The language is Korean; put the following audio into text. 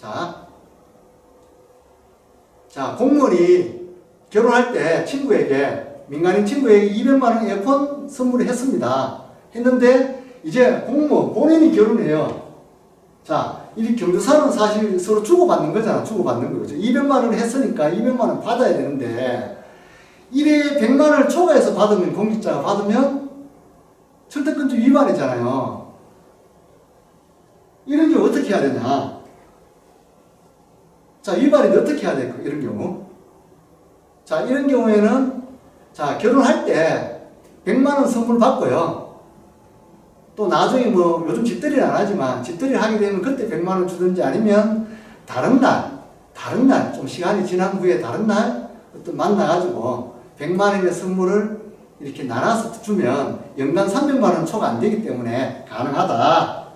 자, 자 공무원이 결혼할 때 친구에게 민간인 친구에게 200만 원 에어컨 선물을 했습니다. 했는데 이제 공무원 본인이 결혼해요. 자, 이 경조사는 사실 서로 주고받는 거잖아. 주고받는 거죠. 200만 원을 했으니까 200만 원 받아야 되는데 1회 100만 원을 초과해서 받으면 공직자가 받으면 철퇴근지 위반이잖아요. 이런 게 어떻게 해야 되냐? 자, 위반이 어떻게 해야 될까? 이런 경우. 자, 이런 경우에는 자, 결혼할 때 100만 원 선물 받고요. 또 나중에 뭐 요즘 집들이는 안 하지만 집들이를 하게 되면 그때 100만 원 주든지 아니면 다른 날, 다른 날, 좀 시간이 지난 후에 다른 날 어떤 만나가지고 100만 원의 선물을 이렇게 나눠서 주면 연간 300만 원 초과 안 되기 때문에 가능하다.